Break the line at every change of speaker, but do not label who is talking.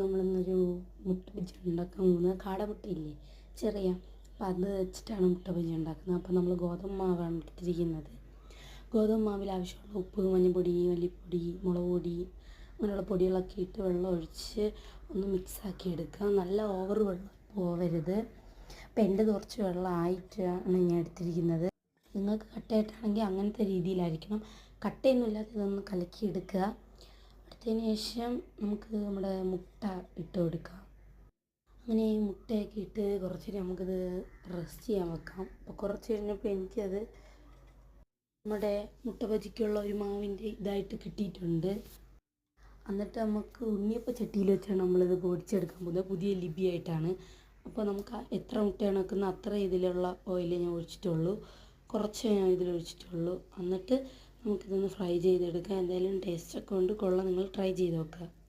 നമ്മളിന്നൊരു മുട്ട ബജി ഉണ്ടാക്കാൻ പോകുന്നത് കാടമുട്ടയില്ലേ ചെറിയ. അപ്പം അത് വെച്ചിട്ടാണ് മുട്ട ബജി ഉണ്ടാക്കുന്നത്. അപ്പോൾ നമ്മൾ ഗോതമ്പ് മാവാണ് എടുത്തിരിക്കുന്നത്. ഗോതമ്പ് മാവിൽ ആവശ്യമുള്ള ഉപ്പ് മഞ്ഞൾപ്പൊടി മല്ലിപ്പൊടി മുളക് പൊടി അങ്ങനെയുള്ള പൊടികളൊക്കെ ഇട്ട് വെള്ളം ഒഴിച്ച് ഒന്ന് മിക്സാക്കി എടുക്കുക. നല്ല ഓവർ വെള്ളം പോവരുത്. അപ്പം എന്റെ കുറച്ച് വെള്ളം ആയിട്ടാണ് ഞാൻ എടുത്തിരിക്കുന്നത്. നിങ്ങൾക്ക് കട്ടയായിട്ടാണെങ്കിൽ അങ്ങനത്തെ രീതിയിലായിരിക്കണം. കട്ടയൊന്നും കട്ടയൊന്നുമില്ലാതെ ഇതൊന്ന് കലക്കിയെടുക്കുക എടുത്തതിന് ശേഷം നമുക്ക് നമ്മുടെ മുട്ട ഇട്ട് കൊടുക്കാം. അങ്ങനെ മുട്ടയൊക്കെ ഇട്ട് കുറച്ച് നമുക്കിത് റെസ്റ്റ് ചെയ്യാൻ വെക്കാം. അപ്പോൾ കുറച്ച് കഴിഞ്ഞപ്പോൾ എനിക്കത് നമ്മുടെ മുട്ട ബജിക്കുള്ള ഒരു മാവിന്റെ ഇതായിട്ട് കിട്ടിയിട്ടുണ്ട്. എന്നിട്ട് നമുക്ക് ഉണ്ണിയപ്പ ചട്ടിയിൽ വെച്ചാണ് നമ്മളിത് പൊടിച്ചെടുക്കാൻ പോകുന്നത്. പുതിയ ലിപിയായിട്ടാണ് അപ്പോൾ നമുക്ക് എത്ര മുട്ടയാണ് വെക്കുന്നത് അത്ര ഇതിലുള്ള ഓയിൽ ഞാൻ ഒഴിച്ചിട്ടുള്ളൂ. കുറച്ച് ഞാൻ ഇതിൽ ഒഴിച്ചിട്ടുള്ളൂ എന്നിട്ട് നമുക്കിതൊന്ന് ഫ്രൈ ചെയ്തെടുക്കാം. എന്തായാലും ടേസ്റ്റൊക്കെ ഉണ്ട്. കൊള്ളാം. നിങ്ങൾ ട്രൈ ചെയ്ത് നോക്കുക.